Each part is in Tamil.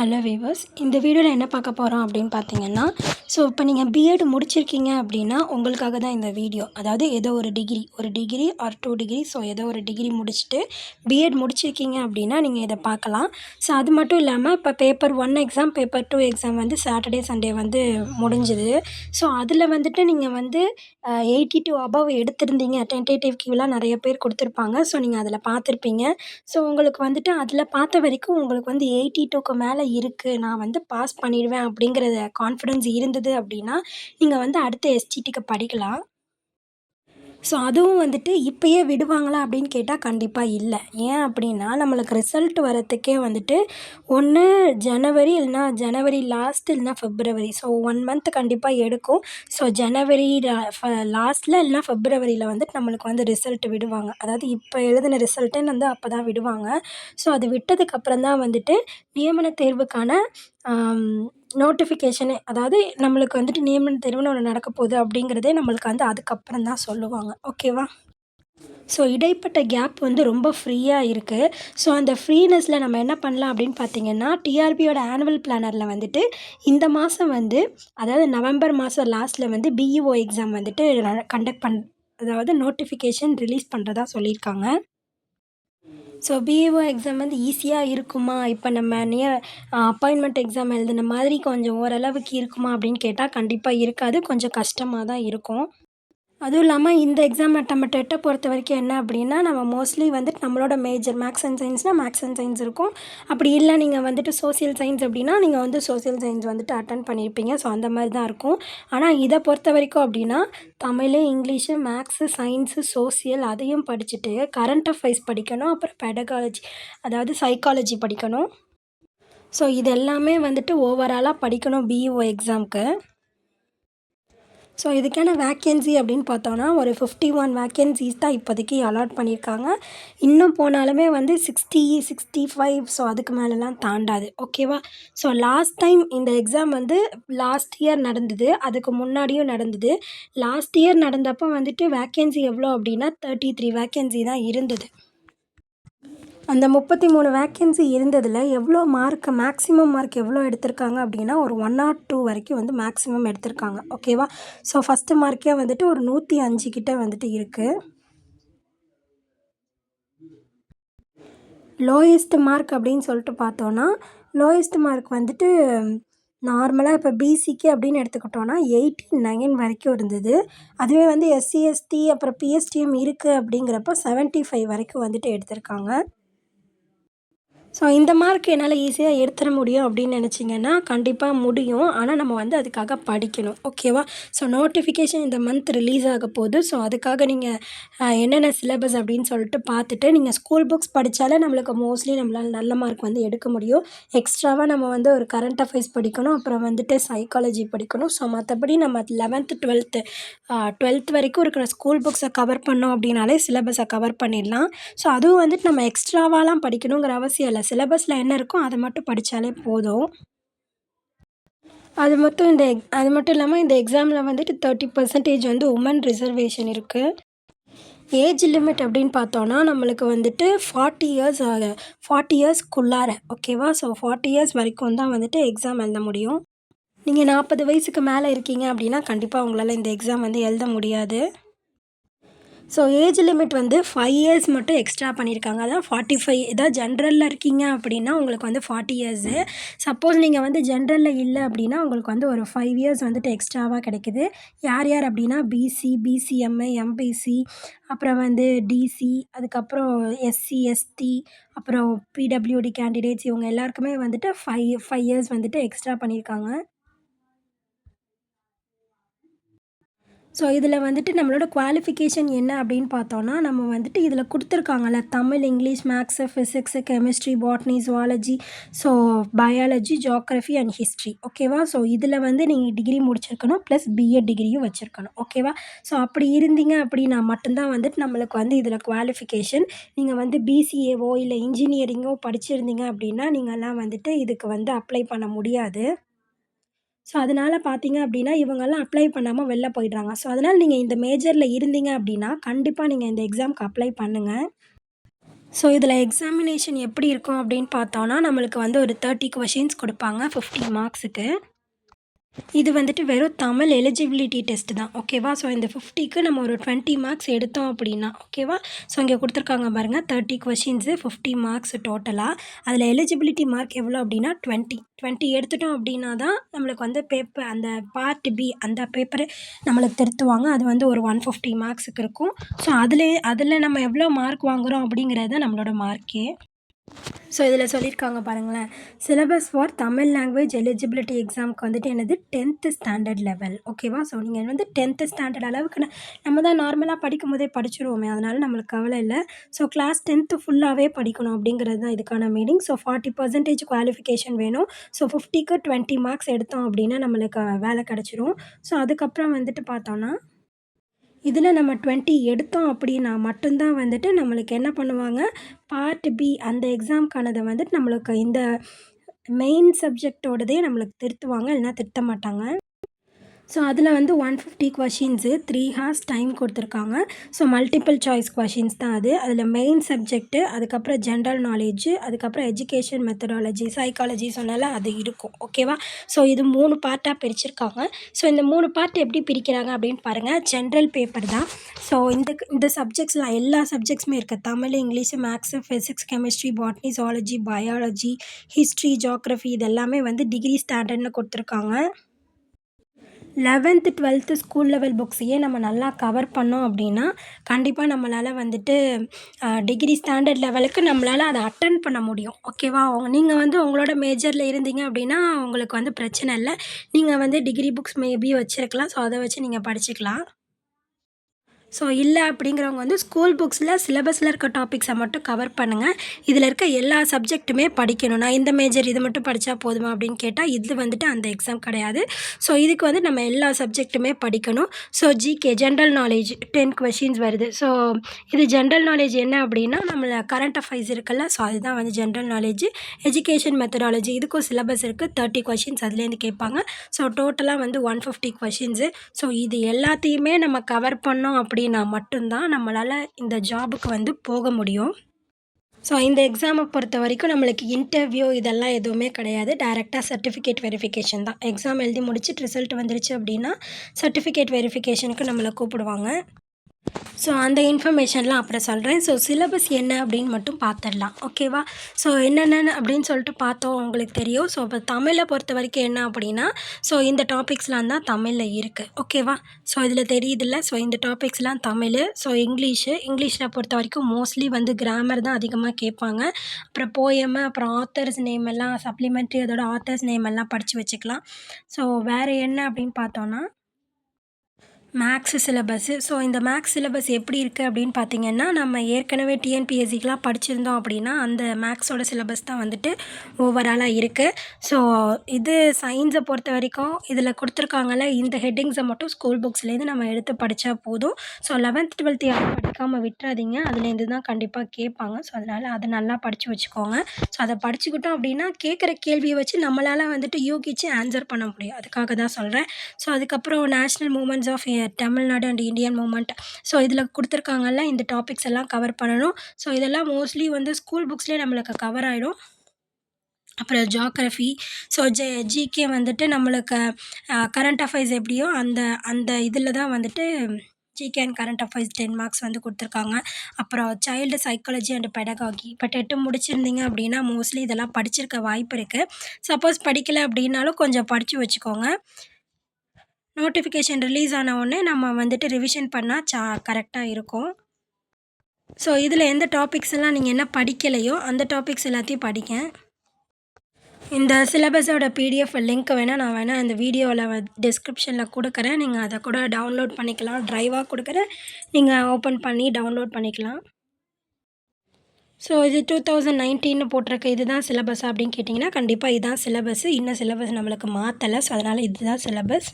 ஹலோ வீவர்ஸ் இந்த வீடியோவில் என்ன பார்க்க போகிறோம் அப்படின்னு பார்த்தீங்கன்னா ஸோ இப்போ நீங்கள் பிஎட் முடிச்சிருக்கீங்க அப்படின்னா உங்களுக்காக தான் இந்த வீடியோ. அதாவது ஏதோ ஒரு டிகிரி ஒரு degree or two degree so ஏதோ ஒரு டிகிரி முடிச்சுட்டு பிஎட் முடிச்சிருக்கீங்க அப்படின்னா நீங்கள் இதை பார்க்கலாம். ஸோ அது மட்டும் இல்லாமல் இப்போ paper one exam paper two exam வந்து சாட்டர்டே சண்டே வந்து முடிஞ்சுது. ஸோ அதில் வந்துட்டு நீங்கள் வந்து எயிட்டி டூ அபவ் எடுத்திருந்தீங்க. டென்டேட்டிவ் கியூலாம் நிறைய பேர் கொடுத்துருப்பாங்க. ஸோ நீங்கள் அதில் பார்த்துருப்பீங்க. ஸோ உங்களுக்கு வந்துட்டு அதில் பார்த்த வரைக்கும் உங்களுக்கு வந்து எயிட்டி டூக்கு மேலே இருக்குது நான் வந்து பாஸ் பண்ணிடுவேன் அப்படிங்கிறத கான்ஃபிடென்ஸ் இருந்தது அப்படின்னா நீங்கள் வந்து அடுத்த எஸ்டிடிக்கு படிக்கலாம். ஸோ அதுவும் வந்துட்டு இப்போயே விடுவாங்களா அப்படின்னு கேட்டால் கண்டிப்பாக இல்லை. ஏன் அப்படின்னா நம்மளுக்கு ரிசல்ட் வரத்துக்கே வந்துட்டு ஒன்று ஜனவரி இல்லைனா ஜனவரி லாஸ்ட் இல்லைனா ஃபிப்ரவரி ஸோ ஒன் மந்த் கண்டிப்பாக எடுக்கும். ஸோ ஜனவரி லாஸ்ட்டில் இல்லைனா ஃபிப்ரவரியில் வந்துட்டு நம்மளுக்கு வந்து ரிசல்ட் விடுவாங்க. அதாவது இப்போ எழுதின ரிசல்ட்டுன்னு வந்து அப்போ தான் விடுவாங்க. ஸோ அது விட்டதுக்கப்புறம் தான் வந்துட்டு நியமன தேர்வுக்கான நோட்டிஃபிகேஷனே அதாவது நம்மளுக்கு வந்துட்டு நியமன தேர்வுன்னு ஒன்று நடக்க போகுது அப்படிங்கிறதே நம்மளுக்கு வந்து அதுக்கப்புறம் தான் சொல்லுவாங்க. ஓகேவா ஸோ இடைப்பட்ட கேப் வந்து ரொம்ப ஃப்ரீயாக இருக்குது ஸோ அந்த ஃப்ரீனஸில் நம்ம என்ன பண்ணலாம் அப்படின்னு பார்த்தீங்கன்னா டிஆர்பியோட ஆனுவல் பிளானரில் வந்துட்டு இந்த மாதம் வந்து அதாவது நவம்பர் மாதம் லாஸ்ட்டில் வந்து பிஇஓ எக்ஸாம் வந்துட்டு கண்டக்ட் பண் அதாவது நோட்டிஃபிகேஷன் ரிலீஸ் பண்ணுறதா சொல்லியிருக்காங்க. ஸோ பிஏஓ எக்ஸாம் வந்து ஈஸியாக இருக்குமா? இப்போ நம்ம நிய அப்பாயின்மெண்ட் எக்ஸாம் எழுதின மாதிரி கொஞ்சம் ஓரளவுக்கு இருக்குமா அப்படின்னு கேட்டால் கண்டிப்பாக இருக்காது. கொஞ்சம் கஷ்டமாக தான் இருக்கும். அதுவும் இல்லாமல் இந்த எக்ஸாம் நம்ம டெட்டை பொறுத்த வரைக்கும் என்ன அப்படின்னா நம்ம மோஸ்ட்லி வந்துட்டு நம்மளோட மேஜர் மேக்ஸ் அண்ட் சயின்ஸ்னால் மேக்ஸ் அண்ட் சயின்ஸ் இருக்கும். அப்படி இல்லை நீங்கள் வந்துட்டு சோசியல் சயின்ஸ் அப்படின்னா நீங்கள் வந்து சோசியல் சயின்ஸ் வந்துட்டு அட்டன் பண்ணியிருப்பீங்க ஸோ அந்த மாதிரி தான் இருக்கும். ஆனால் இதை பொறுத்த வரைக்கும் அப்படின்னா Tamil English maths science social அதையும் படிச்சுட்டு கரண்ட் அஃபைர்ஸ் படிக்கணும் அப்புறம் பெடகாலஜி அதாவது சைக்காலஜி படிக்கணும். ஸோ இது எல்லாமே வந்துட்டு ஓவராலாக படிக்கணும் பிஇஓ எக்ஸாமுக்கு ஸோ இதுக்கான வேக்கன்சி அப்படின்னு பார்த்தோன்னா ஒரு ஃபிஃப்டி ஒன் வேக்கன்சிஸ் தான் இப்போதைக்கு அலாட் பண்ணியிருக்காங்க. இன்னும் போனாலுமே வந்து சிக்ஸ்டி சிக்ஸ்டி ஃபைவ் ஸோ அதுக்கு மேலெலாம் தாண்டாது. ஓகேவா ஸோ லாஸ்ட் டைம் இந்த எக்ஸாம் வந்து லாஸ்ட் இயர் நடந்தது. அதுக்கு முன்னாடியும் நடந்தது. லாஸ்ட் இயர் நடந்தப்போ வந்துட்டு வேக்கன்சி எவ்வளோ அப்படின்னா தேர்ட்டி த்ரீ வேக்கன்சி தான் இருந்தது. அந்த முப்பத்தி மூணு வேக்கன்சி இருந்ததில் எவ்வளோ மார்க் மேக்ஸிமம் மார்க் எவ்வளோ எடுத்திருக்காங்க அப்படின்னா ஒரு ஒன் நாட் டூ வரைக்கும் வந்து மேக்ஸிமம் எடுத்திருக்காங்க. ஓகேவா ஸோ ஃபஸ்ட்டு மார்க்கே வந்துட்டு ஒரு நூற்றி அஞ்சு கிட்ட வந்துட்டு இருக்குது லோயஸ்ட் மார்க் அப்படின்னு சொல்லிட்டு பார்த்தோன்னா லோயஸ்ட் மார்க் வந்துட்டு நார்மலாக இப்போ பிசிக்கு அப்படின்னு எடுத்துக்கிட்டோன்னா எயிட்டி நைன் வரைக்கும் இருந்தது. அதுவே வந்து எஸ்சி எஸ்டி அப்புறம் பிஎஸ்டிஎம் இருக்குது அப்படிங்கிறப்ப செவன்ட்டி ஃபைவ் வரைக்கும் வந்துட்டு எடுத்திருக்காங்க. ஸோ இந்த மார்க் என்னால் ஈஸியாக எடுத்துட முடியும் அப்படின்னு நினச்சிங்கன்னா கண்டிப்பாக முடியும். ஆனால் நம்ம வந்து அதுக்காக படிக்கணும். ஓகேவா ஸோ நோட்டிஃபிகேஷன் இந்த மந்த் ரிலீஸ் ஆக போகுது. ஸோ அதுக்காக நீங்கள் என்னென்ன சிலபஸ் அப்படின்னு சொல்லிட்டு பார்த்துட்டு நீங்கள் ஸ்கூல் புக்ஸ் படித்தாலே நம்மளுக்கு மோஸ்ட்லி நம்மளால் நல்ல மார்க் வந்து எடுக்க முடியும். எக்ஸ்ட்ராவாக நம்ம வந்து ஒரு கரண்ட் அஃபேர்ஸ் படிக்கணும். அப்புறம் வந்துட்டு சைக்காலஜி படிக்கணும். ஸோ மற்றபடி நம்ம லெவன்த்து டுவெல்த்து டுவெல்த் வரைக்கும் இருக்கிற ஸ்கூல் புக்ஸை கவர் பண்ணோம் அப்படின்னாலே சிலபஸை கவர் பண்ணிடலாம். ஸோ அதுவும் வந்துட்டு நம்ம எக்ஸ்ட்ராவாலாம் படிக்கணுங்கிற அவசியம் இல்லை. இல்லை சிலபஸில் என்ன இருக்கோ அதை மட்டும் படித்தாலே போதும். அது மட்டும் இந்த எக் அது மட்டும் இல்லாமல் இந்த எக்ஸாமில் வந்துட்டு தேர்ட்டி பர்சன்டேஜ் வந்து உமன் ரிசர்வேஷன் இருக்குது ஏஜ் லிமிட் அப்படின்னு பார்த்தோன்னா நம்மளுக்கு வந்துட்டு ஃபார்ட்டி இயர்ஸ் ஃபார்ட்டி இயர்ஸ்க்குள்ளார ஓகேவா ஸோ ஃபார்ட்டி இயர்ஸ் வரைக்கும் தான் வந்துட்டு எக்ஸாம் எழுத முடியும். நீங்கள் நாற்பது வயசுக்கு மேலே இருக்கீங்க அப்படின்னா கண்டிப்பாக உங்களால் இந்த எக்ஸாம் வந்து எழுத முடியாது. ஸோ ஏஜ் லிமிட் வந்து ஃபைவ் இயர்ஸ் மட்டும் எக்ஸ்ட்ரா பண்ணியிருக்காங்க. அதான் ஃபார்ட்டி ஃபைவ் ஏதாவது ஜென்ரலில் இருக்கீங்க அப்படின்னா உங்களுக்கு வந்து ஃபார்ட்டி இயர்ஸு சப்போஸ் நீங்கள் வந்து ஜென்ரலில் இல்லை அப்படின்னா உங்களுக்கு வந்து ஒரு ஃபைவ் இயர்ஸ் வந்துட்டு எக்ஸ்ட்ராவாக கிடைக்குது. யார் யார் அப்படின்னா பிசி பிசிஎம்ஐ எம்பிசி அப்புறம் வந்து டிசி அதுக்கப்புறம் எஸ்சி எஸ்டி அப்புறம் பிடபிள்யூடி கேண்டிடேட்ஸ் இவங்க எல்லாருக்குமே வந்துட்டு ஃபைவ் ஃபைவ் இயர்ஸ் வந்துட்டு எக்ஸ்ட்ரா பண்ணியிருக்காங்க. ஸோ இதில் வந்துட்டு நம்மளோட குவாலிஃபிகேஷன் என்ன அப்படின்னு பார்த்தோன்னா நம்ம வந்துட்டு இதில் கொடுத்துருக்காங்கல்ல Tamil English maths physics chemistry botany zoology so biology geography and history ஓகேவா ஸோ இதில் வந்து நீங்கள் டிகிரி முடிச்சிருக்கணும் ப்ளஸ் பிஎட் டிகிரியும் வச்சுருக்கணும். ஓகேவா ஸோ அப்படி இருந்தீங்க அப்படின்னா மட்டும்தான் வந்துட்டு நம்மளுக்கு வந்து இதில் குவாலிஃபிகேஷன் நீங்கள் வந்து பிசிஏவோ இல்லை இன்ஜினியரிங்கோ படிச்சிருந்தீங்க அப்படின்னா நீங்கள்லாம் வந்துட்டு இதுக்கு வந்து அப்ளை பண்ண முடியாது. ஸோ அதனால் பார்த்தீங்க அப்படின்னா இவங்கெல்லாம் அப்ளை பண்ணாமல் வெளில போயிடுறாங்க. ஸோ அதனால் நீங்கள் இந்த மேஜரில் இருந்தீங்க அப்படின்னா கண்டிப்பாக நீங்கள் இந்த எக்ஸாமுக்கு அப்ளை பண்ணுங்கள் ஸோ இதில் எக்ஸாமினேஷன் எப்படி இருக்கும் அப்படின்னு பார்த்தோன்னா நம்மளுக்கு வந்து ஒரு தேர்ட்டி கொஷின்ஸ் கொடுப்பாங்க ஃபிஃப்டி மார்க்ஸுக்கு இது வந்துட்டு வெறும் தமிழ் எலிஜிபிலிட்டி டெஸ்ட் தான் ஓகேவா ஸோ இந்த ஃபிஃப்டிக்கு நம்ம ஒரு டுவெண்ட்டி மார்க்ஸ் எடுத்தோம் அப்படின்னா ஓகேவா ஸோ இங்கே கொடுத்துருக்காங்க பாருங்கள் தேர்ட்டி கொஷின்ஸு ஃபிஃப்டி மார்க்ஸ் டோட்டலாக அதில் எலிஜிபிலிட்டி மார்க் எவ்வளோ அப்படின்னா டுவெண்ட்டி டுவெண்ட்டி எடுத்துட்டோம் அப்படின்னா தான் நம்மளுக்கு வந்து பேப்பர் அந்த பார்ட் பி அந்த பேப்பரு நம்மளுக்கு திருத்துவாங்க. அது வந்து ஒரு ஒன் ஃபிஃப்டி மார்க்ஸுக்கு இருக்கும். ஸோ அதில் அதில் நம்ம எவ்வளோ மார்க் வாங்குகிறோம் அப்படிங்கிறது தான் நம்மளோட மார்க்கே ஸோ இதில் சொல்லியிருக்காங்க பாருங்களேன். Syllabus for Tamil language eligibility எக்ஸாமுக்கு வந்துட்டு என்னது? டென்த்து ஸ்டாண்டர்ட் லெவல் ஓகேவா ஸோ நீங்கள் வந்து டென்த்து ஸ்டாண்டர்ட் அளவுக்கு நம்ம தான் நார்மலாக படிக்கும் போதே படிச்சிருவோமே. அதனால் நம்மளுக்கு கவலை இல்லை. ஸோ கிளாஸ் டென்த்து ஃபுல்லாகவே படிக்கணும் அப்படிங்கிறது தான் இதுக்கான meaning so forty percentage qualification வேணும். ஸோ ஃபிஃப்டிக்கு டுவெண்ட்டி மார்க்ஸ் எடுத்தோம் அப்படின்னா நம்மளுக்கு வேலை கிடச்சிரும். ஸோ அதுக்கப்புறம் வந்துட்டு பார்த்தோன்னா இதில் நம்ம டுவெண்ட்டி எடுத்தோம் அப்படின்னா மட்டும்தான் வந்துட்டு நம்மளுக்கு என்ன பண்ணுவாங்க? பார்ட் பி அந்த எக்ஸாம்க்கானதை வந்துட்டு நம்மளுக்கு இந்த மெயின் சப்ஜெக்டோடதே நம்மளுக்கு திருத்துவாங்க இல்லைன்னா திருத்த மாட்டாங்க. ஸோ அதில் வந்து one fifty questions three hours time கொடுத்துருக்காங்க. ஸோ மல்டிபிள் சாய்ஸ் கொஷின்ஸ் தான் அது. அதில் மெயின் சப்ஜெக்ட்டு அதுக்கப்புறம் ஜென்ரல் நாலேஜு அதுக்கப்புறம் எஜுகேஷன் மெத்தடாலஜி சைக்காலஜி சொன்னால அது இருக்கும். ஓகேவா ஸோ இது மூணு பார்ட்டாக பிரிச்சிருக்காங்க. ஸோ இந்த மூணு பார்ட் எப்படி பிரிக்கிறாங்க அப்படின்னு பாருங்கள் ஜென்ரல் பேப்பர் தான். ஸோ இந்த இந்த சப்ஜெக்ட்ஸ்லாம் எல்லா சப்ஜெக்ட்ஸுமே இருக்குது Tamil English maths physics chemistry botany zoology biology history geography இது எல்லாமே வந்து டிகிரி ஸ்டாண்டர்ட்னு கொடுத்துருக்காங்க. லெவன்த்து டுவெல்த்து ஸ்கூல் லெவல் புக்ஸையே நம்ம நல்லா கவர் பண்ணோம் அப்படின்னா கண்டிப்பாக நம்மளால் வந்துட்டு டிகிரி ஸ்டாண்டர்ட் லெவலுக்கு நம்மளால் அதை அட்டன் பண்ண முடியும். ஓகேவா? நீங்கள் வந்து உங்களோட மேஜரில் இருந்தீங்க அப்படின்னா உங்களுக்கு வந்து பிரச்சனை இல்லை. நீங்கள் வந்து டிகிரி புக்ஸ் மேபி வச்சுருக்கலாம். ஸோ அதை வச்சு நீங்கள் படிச்சுக்கலாம். ஸோ இல்லை அப்படிங்கிறவங்க வந்து ஸ்கூல் புக்ஸில் சிலபஸில் இருக்க டாபிக்ஸை மட்டும் கவர் பண்ணுங்கள் இதில் இருக்க எல்லா சப்ஜெக்ட்டுமே படிக்கணும். நான் இந்த மேஜர் இது மட்டும் படித்தா போதுமா அப்படின்னு கேட்டால் இது வந்துட்டு அந்த எக்ஸாம் கிடையாது. ஸோ இதுக்கு வந்து நம்ம எல்லா சப்ஜெக்ட்டுமே படிக்கணும். So GK general knowledge ten questions வருது. ஸோ இது ஜென்ரல் நாலேஜ் என்ன அப்படின்னா நம்மள கரண்ட் அஃபைர்ஸ் இருக்குல்ல ஸோ அதுதான் வந்து ஜென்ரல் நாலேஜ் எஜுகேஷன் மெத்தடாலஜி இதுக்கும் சிலபஸ் இருக்குது தேர்ட்டி கொஷின்ஸ் அதுலேருந்து கேட்பாங்க. ஸோ டோட்டலாக வந்து ஒன் ஃபிஃப்டி கொஷின்ஸு ஸோ இது எல்லாத்தையுமே நம்ம கவர் பண்ணோம் அப்படின்னா மட்டும்தான் நம்மளால் இந்த ஜாபுக்கு வந்து போக முடியும். ஸோ இந்த எக்ஸாமை பொறுத்த வரைக்கும் நம்மளுக்கு இன்டர்வியூ இதெல்லாம் எதுவுமே கிடையாது. டேரெக்டாக சர்டிஃபிகேட் வெரிஃபிகேஷன் தான். எக்ஸாம் எழுதி முடிச்சுட்டு ரிசல்ட் வந்துருச்சு அப்படின்னா சர்டிஃபிகேட் வெரிஃபிகேஷனுக்கு நம்மளை கூப்பிடுவாங்க. ஸோ அந்த இன்ஃபர்மேஷன்லாம் அப்புறம் சொல்கிறேன் ஸோ சிலபஸ் என்ன அப்படின்னு மட்டும் பார்த்துடலாம் ஓகேவா ஸோ என்னென்ன அப்படின்னு சொல்லிட்டு பார்த்தோம். உங்களுக்கு தெரியும். ஸோ இப்போ தமிழை பொறுத்த வரைக்கும் என்ன அப்படின்னா ஸோ இந்த டாபிக்ஸ்லாம் தான் தமிழில் இருக்குது ஓகேவா ஸோ இதில் தெரியுதுல்ல? ஸோ இந்த டாபிக்ஸ்லாம் தமிழ் ஸோ இங்கிலீஷு. இங்கிலீஷில் பொறுத்த வரைக்கும் மோஸ்ட்லி வந்து கிராமர் தான் அதிகமாக கேட்பாங்க. அப்புறம் போயம் அப்புறம் ஆத்தர்ஸ் நேம் எல்லாம் சப்ளிமெண்ட்ரி அதோட ஆத்தர்ஸ் நேம் எல்லாம் படித்து வச்சுக்கலாம். ஸோ வேறு என்ன அப்படின்னு பார்த்தோன்னா மேக்ஸு சிலபஸ்ஸு ஸோ இந்த மேக்ஸ் சிலபஸ் எப்படி இருக்குது அப்படின்னு பார்த்தீங்கன்னா நம்ம ஏற்கனவே டிஎன்பிஎஸ்சிக்கெலாம் படிச்சிருந்தோம் அப்படின்னா அந்த மேக்ஸோட சிலபஸ் தான் வந்துட்டு ஓவராலாக இருக்குது ஸோ இது சயின்ஸை பொறுத்த வரைக்கும் இதில் கொடுத்துருக்காங்கல்ல இந்த ஹெட்டிங்ஸை மட்டும் ஸ்கூல் புக்ஸ்லேருந்து நம்ம எடுத்து படித்தா போதும். ஸோ லெவன்த் டுவெல்த் யாரும் படிக்காமல் விட்டுறாதீங்க. அதுலேருந்து தான் கண்டிப்பாக கேட்பாங்க. ஸோ அதனால் அதை நல்லா படித்து வச்சுக்கோங்க. ஸோ அதை படிச்சுக்கிட்டோம் அப்படின்னா கேட்குற கேள்வியை வச்சு நம்மளால் வந்துட்டு யூகிச்சு ஆன்சர் பண்ண முடியும். அதுக்காக தான் சொல்கிறேன் ஸோ அதுக்கப்புறம் national movements of Tamil Nadu and Indian movement so இதில் கொடுத்துருக்காங்கல்ல இந்த டாபிக்ஸ் எல்லாம் கவர் பண்ணணும். ஸோ இதெல்லாம் மோஸ்ட்லி வந்து ஸ்கூல் புக்ஸ்லேயே நம்மளுக்கு கவர் ஆகிடும் அப்புறம் ஜாக்ரஃபி ஸோ ஜே ஜிகே வந்துட்டு நம்மளுக்கு கரண்ட் அஃபைர்ஸ் எப்படியோ அந்த அந்த இதில் தான் வந்துட்டு GK and current affairs ten marks வந்து கொடுத்துருக்காங்க. அப்புறம் சைல்டு சைக்காலஜி அண்ட் பெடகாகி இப்போ டெட்டு முடிச்சிருந்தீங்க அப்படின்னா மோஸ்ட்லி இதெல்லாம் படிச்சிருக்க வாய்ப்பு இருக்குது சப்போஸ் படிக்கலை அப்படின்னாலும் கொஞ்சம் படித்து வச்சுக்கோங்க. நோட்டிஃபிகேஷன் ரிலீஸ் ஆன உடனே நம்ம வந்துட்டு ரிவிஷன் பண்ணால் சா கரெக்டாக இருக்கும். ஸோ இதில் எந்த டாபிக்ஸ் எல்லாம் நீங்கள் என்ன படிக்கலையோ அந்த டாபிக்ஸ் எல்லாத்தையும் படிங்க. இந்த சிலபஸோட பிடிஎஃப் லிங்க் வேணால் நான் வேணால் இந்த வீடியோவில் டிஸ்கிரிப்ஷனில் கொடுக்குறேன். நீங்கள் அதை கூட டவுன்லோட் பண்ணிக்கலாம். ட்ரைவாக கொடுக்குறேன். நீங்கள் ஓப்பன் பண்ணி டவுன்லோட் பண்ணிக்கலாம். ஸோ இது டூ தௌசண்ட் நைன்டீன் போட்டிருக்க இதுதான் சிலபஸ் அப்படின்னு கேட்டிங்கன்னா கண்டிப்பாக இதுதான் சிலபஸ் இன்னும் சிலபஸ் நம்மளுக்கு மாற்றலை ஸோ அதனால் இதுதான் சிலபஸ்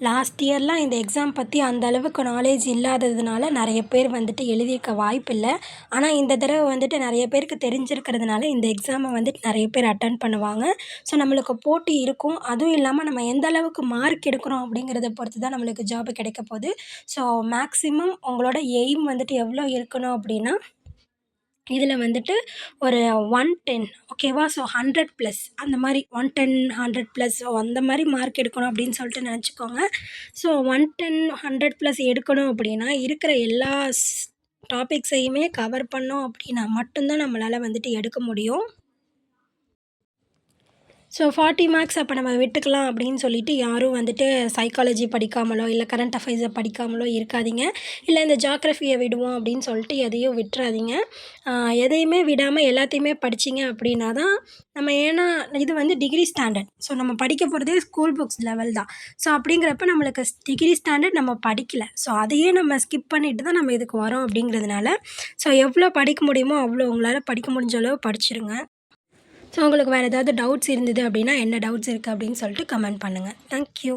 லாஸ்ட் இயர்லாம் இந்த எக்ஸாம் பற்றி அந்த அளவுக்கு நாலேஜ் இல்லாததுனால நிறைய பேர் வந்துட்டு எழுதியிருக்க வாய்ப்பில்லை ஆனால் இந்த தடவை வந்துட்டு நிறைய பேருக்கு தெரிஞ்சிருக்கிறதுனால இந்த எக்ஸாமை வந்துட்டு நிறைய பேர் அட்டன் பண்ணுவாங்க. ஸோ நம்மளுக்கு போட்டி இருக்கும். அதுவும் இல்லாமல் நம்ம எந்த அளவுக்கு மார்க் எடுக்கிறோம் அப்படிங்கிறத பொறுத்து தான் நம்மளுக்கு ஜாப் கிடைக்க போகுது. ஸோ மேக்ஸிமம் உங்களோட எய்ம் வந்துட்டு எவ்வளோ இருக்கணும் அப்படின்னா இதில் வந்துட்டு ஒரு ஒன் டென் ஓகேவா ஸோ ஹண்ட்ரட் ப்ளஸ் அந்த மாதிரி one ten hundred plus so அந்த மாதிரி மார்க் எடுக்கணும் அப்படின்னு சொல்லிட்டு நினச்சிக்கோங்க. So one ten hundred plus எடுக்கணும் அப்படின்னா இருக்கிற எல்லா டாபிக்ஸையுமே கவர் பண்ணோம் அப்படின்னா மட்டும்தான் நம்மளால் வந்துட்டு எடுக்க முடியும். ஸோ ஃபார்ட்டி மார்க்ஸ் அப்போ நம்ம விட்டுக்கலாம் அப்படின்னு சொல்லிட்டு யாரும் வந்துட்டு சைக்காலஜி படிக்காமலோ இல்லை கரண்ட் அஃபேர்ஸை படிக்காமலோ இருக்காதீங்க. இல்லை இந்த ஜாக்ரஃபியை விடுவோம் அப்படின்னு சொல்லிட்டு எதையும் விட்டுறாதீங்க. எதையுமே விடாமல் எல்லாத்தையுமே படிச்சிங்க அப்படின்னா தான் நம்ம ஏன்னா இது வந்து டிகிரி ஸ்டாண்டர்ட் ஸோ நம்ம படிக்க போகிறதே ஸ்கூல் புக்ஸ் லெவல் தான். ஸோ அப்படிங்கிறப்ப நம்மளுக்கு டிகிரி ஸ்டாண்டர்ட் நம்ம படிக்கல. ஸோ அதையே நம்ம ஸ்கிப் பண்ணிட்டு தான் நம்ம இதுக்கு வரோம் அப்படிங்கிறதுனால. ஸோ எவ்வளோ படிக்க முடியுமோ அவ்வளோ உங்களால் படிக்க முடிஞ்ச அளவு படிச்சிருங்க. ஸோ உங்களுக்கு வேறு ஏதாவது டவுட்ஸ் இருந்தது அப்படின்னா என்ன டவுட்ஸ் இருக்குது அப்படின்னு சொல்லிட்டு கமெண்ட் பண்ணுங்கள் தேங்க்யூ